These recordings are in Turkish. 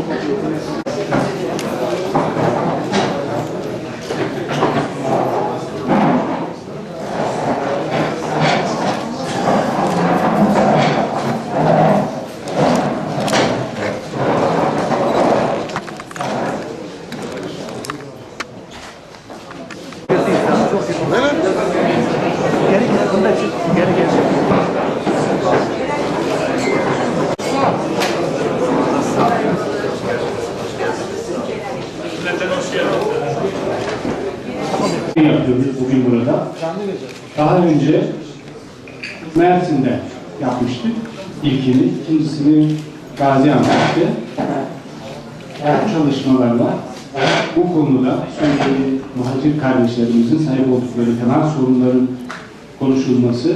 よろしくお願いします。İlkini, ikincisini Gaziantep'te. Bu çalışmalarla bu konuda Suriyeli muhacir kardeşlerimizin sahip oldukları temel sorunların konuşulması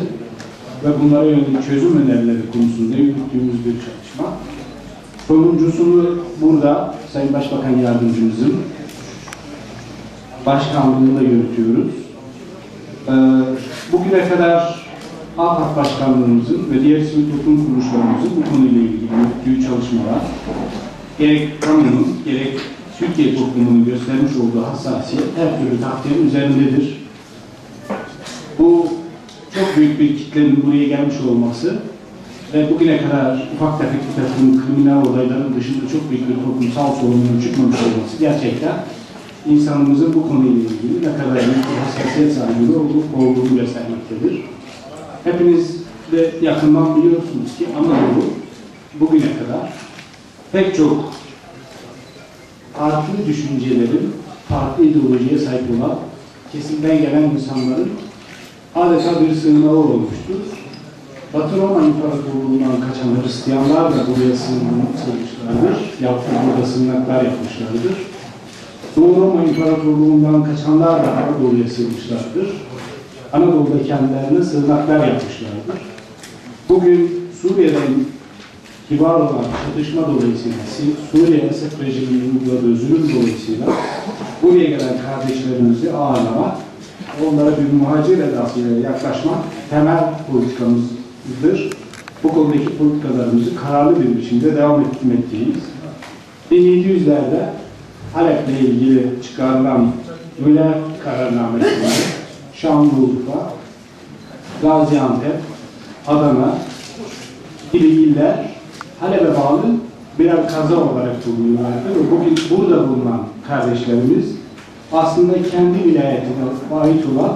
ve bunlara yönelik çözüm önerileri konusunda yürüttüğümüz bir çalışma. Sonuncusunu burada Sayın Başbakan Yardımcımızın başkanlığında yürütüyoruz. Ee, bugüne kadar AFAD Başkanlığımızın ve diğer sivil toplum kuruluşlarımızın bu konuyla ilgili yürüttüğü çalışmalar gerek kamunun gerek Türkiye toplumunun göstermiş olduğu hassasiyet her türlü takdirin üzerindedir. Bu çok büyük bir kitlenin buraya gelmiş olması ve bugüne kadar ufak tefek bir takım kriminal olayların dışında çok büyük bir toplumsal sorunun çıkmamış olması gerçekten insanımızın bu konuyla ilgili ne kadar büyük bir hassasiyet sahibi olduğunu göstermektedir. Hepiniz de yakından biliyorsunuz ki Anadolu bugüne kadar pek çok farklı düşüncelerin, farklı ideolojiye sahip olan kesimden gelen insanların adeta bir sığınağı olmuştur. Batı Roma İmparatorluğu'ndan kaçan Hristiyanlar da buraya sığınmışlardır. Yahut burada sığınaklar yapmışlardır. Doğu Roma İmparatorluğu'ndan kaçanlar da Anadolu'ya sığınmışlardır. Anadolu'da kendilerine sığınaklar yapmışlardır. Bugün Suriye'den kibar olan çatışma dolayısıyla Suriye Esed rejiminin uyguladığı zulüm dolayısıyla buraya gelen kardeşlerimizi ağırlamak, onlara bir muhacir edasıyla yaklaşmak temel politikamızdır. Bu konudaki politikalarımızı kararlı bir biçimde devam etmekteyiz. 1700'lerde Halep'le ilgili çıkarılan Müller kararnamesinde Şanlıurfa, Gaziantep, Adana gibi iller Halep'e bağlı birer kaza olarak bulunuyorlardı bugün burada bulunan kardeşlerimiz aslında kendi vilayetine ait olan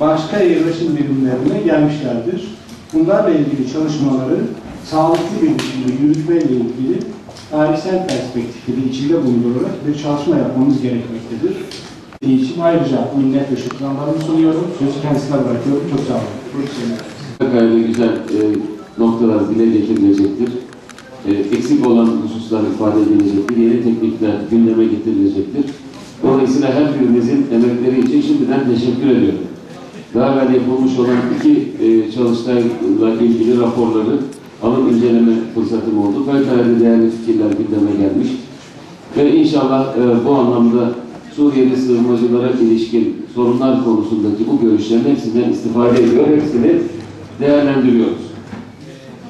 başka yerleşim birimlerine gelmişlerdir. Bunlarla ilgili çalışmaları sağlıklı bir biçimde yürütmeyle ilgili tarihsel perspektifi de içinde bulundurarak bir çalışma yapmamız gerekmektedir. İçin ayrıca minnet ve şükranlarımı sunuyorum. Sözü kendisine bırakıyorum. Çok sağ olun. Gayet güzel e, noktalar dile getirilecektir. E, eksik olan hususlar ifade edilecektir. Yeni teknikler gündeme getirilecektir. Dolayısıyla her birinizin emekleri için şimdiden teşekkür ediyorum. Daha evvel yapılmış olan iki e, çalıştayla ilgili raporları alıp inceleme fırsatım oldu. Fevkalade değerli fikirler gündeme gelmiş. Ve inşallah e, bu anlamda Suriyeli sığınmacılara ilişkin sorunlar konusundaki bu görüşlerin hepsinden istifade ediyor. Hepsini değerlendiriyoruz.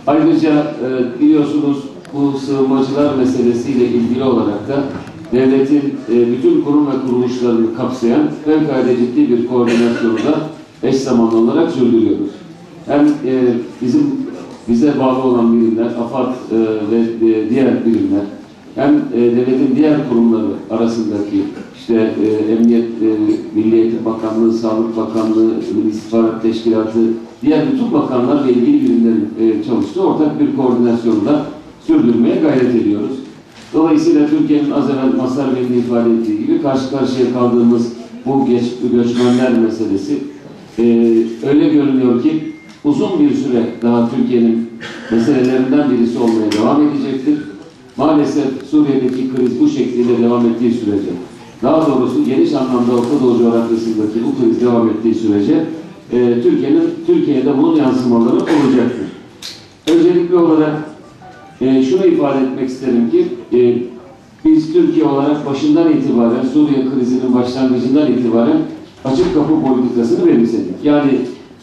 Ayrıca e, biliyorsunuz bu sığınmacılar meselesiyle ilgili olarak da devletin e, bütün kurum ve kuruluşlarını kapsayan fevkalade ciddi bir koordinasyonu da eş zamanlı olarak sürdürüyoruz. Hem e, bizim bize bağlı olan birimler, AFAD e, ve e, diğer birimler, hem e, devletin diğer kurumları arasındaki işte e, Emniyet, e, Milli Eğitim Bakanlığı, Sağlık Bakanlığı, İstihbarat Teşkilatı, diğer bütün bakanlar ve ilgili birimlerin e, çalıştığı ortak bir koordinasyonu da sürdürmeye gayret ediyoruz. Dolayısıyla Türkiye'nin az evvel Masar Bey'in de ifade ettiği gibi karşı karşıya kaldığımız bu geç, göçmenler meselesi e, öyle görünüyor ki uzun bir süre daha Türkiye'nin meselelerinden birisi olmaya devam edecektir. Maalesef Suriye'deki kriz bu şekilde devam ettiği sürece, daha doğrusu geniş anlamda Orta Doğu coğrafyasındaki bu kriz devam ettiği sürece e, Türkiye'nin Türkiye'de bunun yansımaları olacaktır. Öncelikli olarak e, şunu ifade etmek isterim ki e, biz Türkiye olarak başından itibaren Suriye krizinin başlangıcından itibaren açık kapı politikasını benimsedik. Yani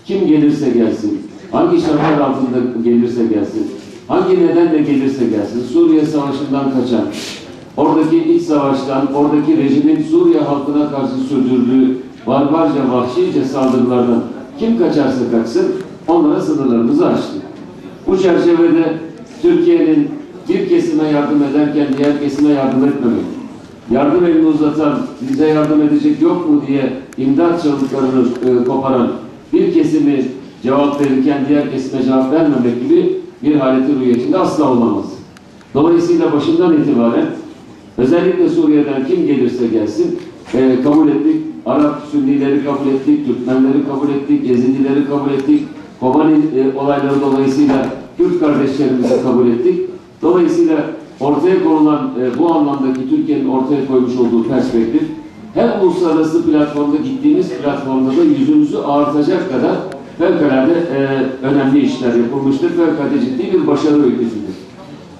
kim gelirse gelsin, hangi şartlar altında gelirse gelsin, hangi nedenle gelirse gelsin, Suriye Savaşı'ndan kaçan, oradaki iç savaştan, oradaki rejimin Suriye halkına karşı sürdürdüğü barbarca, vahşice saldırılardan kim kaçarsa kaçsın, onlara sınırlarımızı açtık. Bu çerçevede Türkiye'nin bir kesime yardım ederken diğer kesime yardım etmemek, yardım elini uzatan, bize yardım edecek yok mu diye imdat çığlıklarını e, koparan bir kesimi cevap verirken diğer kesime cevap vermemek gibi bir haleti rüyetinde asla olamaz. Dolayısıyla başından itibaren Özellikle Suriye'den kim gelirse gelsin e, kabul ettik. Arap Sünnileri kabul ettik, Türkmenleri kabul ettik, Yezidileri kabul ettik. Kobani e, olayları dolayısıyla Kürt kardeşlerimizi kabul ettik. Dolayısıyla ortaya konulan e, bu anlamdaki Türkiye'nin ortaya koymuş olduğu perspektif her uluslararası platformda gittiğimiz platformda da yüzümüzü ağartacak kadar fevkalade e, önemli işler yapılmıştır. Fevkalade ciddi bir başarı öyküsüdür.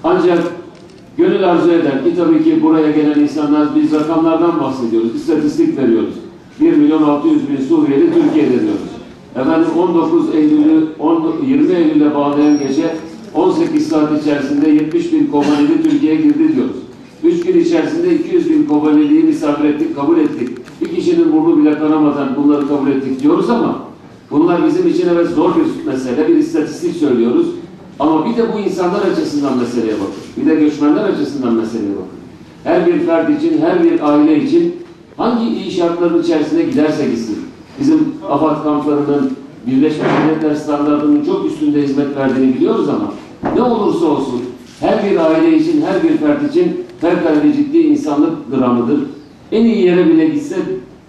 Ancak gönül arzu eder ki tabii ki buraya gelen insanlar biz rakamlardan bahsediyoruz, istatistik veriyoruz. 1 milyon 600 bin Suriyeli Türkiye'de diyoruz. Efendim 19 Eylül'ü 10 20 Eylül'e bağlayan gece 18 saat içerisinde 70 bin Kobaneli Türkiye'ye girdi diyoruz. 3 gün içerisinde 200 bin Kobaneli'yi misafir ettik, kabul ettik. Bir kişinin burnu bile kanamadan bunları kabul ettik diyoruz ama bunlar bizim için evet zor bir mesele, bir istatistik söylüyoruz. Ama bir de bu insanlar açısından meseleye bakın. Bir de göçmenler açısından meseleye bakın. Her bir fert için, her bir aile için hangi iyi şartların içerisine giderse gitsin. Bizim AFAD kamplarının Birleşmiş Milletler standartının çok üstünde hizmet verdiğini biliyoruz ama ne olursa olsun her bir aile için, her bir fert için fevkalade ciddi insanlık dramıdır. En iyi yere bile gitse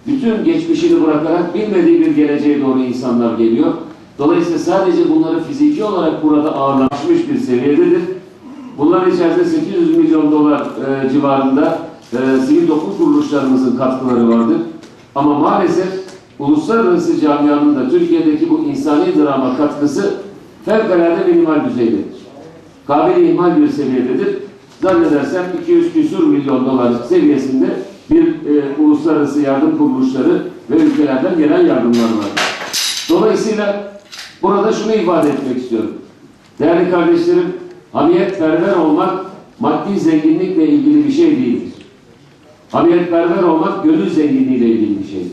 bütün geçmişini bırakarak bilmediği bir geleceğe doğru insanlar geliyor. Dolayısıyla sadece bunları fiziki olarak burada ağırlaşmış bir seviyededir. Bunların içerisinde 800 milyon dolar e, civarında e, sivil toplum kuruluşlarımızın katkıları vardır. Ama maalesef uluslararası camianın da Türkiye'deki bu insani drama katkısı fevkalade minimal düzeydedir. Kabili ihmal bir seviyededir. Zannedersem 200 küsur milyon dolar seviyesinde bir e, uluslararası yardım kuruluşları ve ülkelerden gelen yardımlar var. Dolayısıyla burada şunu ifade etmek istiyorum. Değerli kardeşlerim, hamiyetperver olmak maddi zenginlikle ilgili bir şey değildir. Hamiyetperver olmak gönül zenginliğiyle ilgili bir şeydir.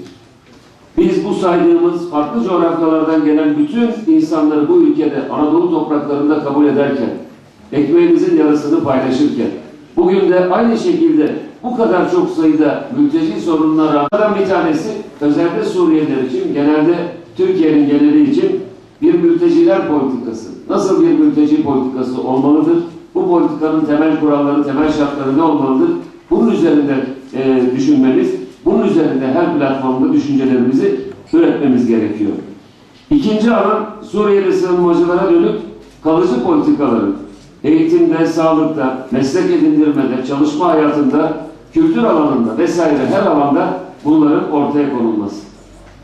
Biz bu saydığımız farklı coğrafyalardan gelen bütün insanları bu ülkede Anadolu topraklarında kabul ederken, ekmeğimizin yarısını paylaşırken, bugün de aynı şekilde bu kadar çok sayıda mülteci sorununa rağmen bir tanesi özellikle Suriyeliler için, genelde Türkiye'nin geneli için bir mülteciler politikası. Nasıl bir mülteci politikası olmalıdır? Bu politikanın temel kuralları, temel şartları ne olmalıdır? Bunun üzerinde e, düşünmemiz, bunun üzerinde her platformda düşüncelerimizi üretmemiz gerekiyor. İkinci alan Suriyeli sığınmacılara dönük kalıcı politikaların eğitimde, sağlıkta, meslek edindirmede, çalışma hayatında, kültür alanında vesaire her alanda bunların ortaya konulması.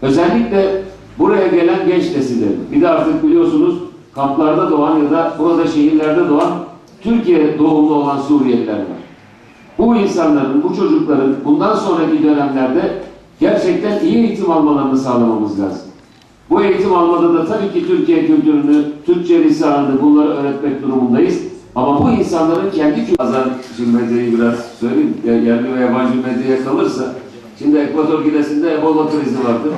Özellikle buraya gelen genç nesillerin, bir de artık biliyorsunuz kamplarda doğan ya da burada şehirlerde doğan Türkiye doğumlu olan Suriyeliler var. Bu insanların, bu çocukların bundan sonraki dönemlerde gerçekten iyi eğitim almalarını sağlamamız lazım. Bu eğitim almada da tabii ki Türkiye kültürünü, Türkçe lisanını bunları öğretmek durumundayız. Ama bu insanların kendi. Bazen medyayı biraz söyleyeyim, yerli ve yabancı medyaya kalırsa, şimdi Ekvator Ginesi'nde Ebola krizi vardı.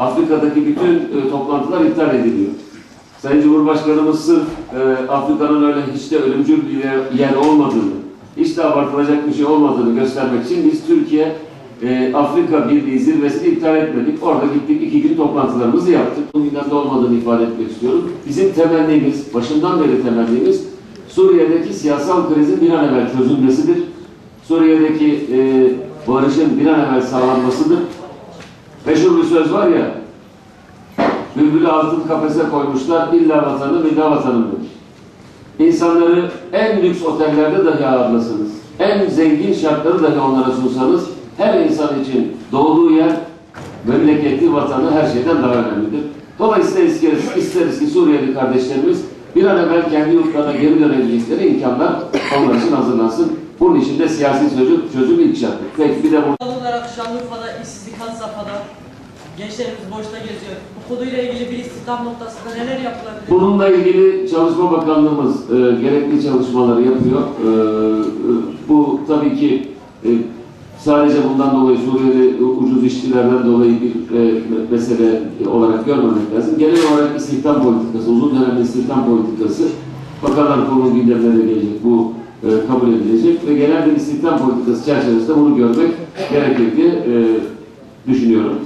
Afrika'daki bütün e, toplantılar iptal ediliyor. Sayın Cumhurbaşkanımız sırf e, Afrika'nın öyle hiç de ölümcül bir yer, yer olmadığını, hiç de abartılacak bir şey olmadığını göstermek için biz Türkiye e, Afrika Birliği zirvesini iptal etmedik. Orada gittik iki gün toplantılarımızı yaptık. Bunun gündemde olmadığını ifade etmek istiyorum. Bizim temennimiz, başından beri temennimiz Suriye'deki siyasal krizin bir an evvel çözülmesidir. Suriye'deki e, barışın bir an evvel sağlanmasıdır. Meşhur bir söz var ya, Bülbülü altın kafese koymuşlar, illa vatanım, illa vatanım demiş. İnsanları en lüks otellerde dahi ağırlasınız, en zengin şartları dahi onlara sunsanız, her insan için doğduğu yer, memleketi, vatanı her şeyden daha önemlidir. Dolayısıyla isteriz, isteriz ki Suriyeli kardeşlerimiz bir an evvel kendi yurtlarına geri dönebilecekleri imkanlar onlar için hazırlansın. Bunun için de siyasi çözüm, çözüm ilk şarttır. Peki bir de bu Doğal olarak Şanlıurfa'da işsizlik had safhada. Gençlerimiz boşta geziyor. Bu konuyla ilgili bir istihdam noktasında neler yapılabilir? Bununla ilgili Çalışma Bakanlığımız e, gerekli çalışmaları yapıyor. E, e, bu tabii ki e, sadece bundan dolayı Suriyeli ucuz işçilerden dolayı bir e, mesele olarak görmemek lazım. Genel olarak istihdam politikası, uzun dönemli istihdam politikası Bakanlar Kurulu gündemlerine gelecek. Bu e, kabul edilecek ve genel bir istihdam politikası çerçevesinde bunu görmek gerekir diye e, düşünüyorum.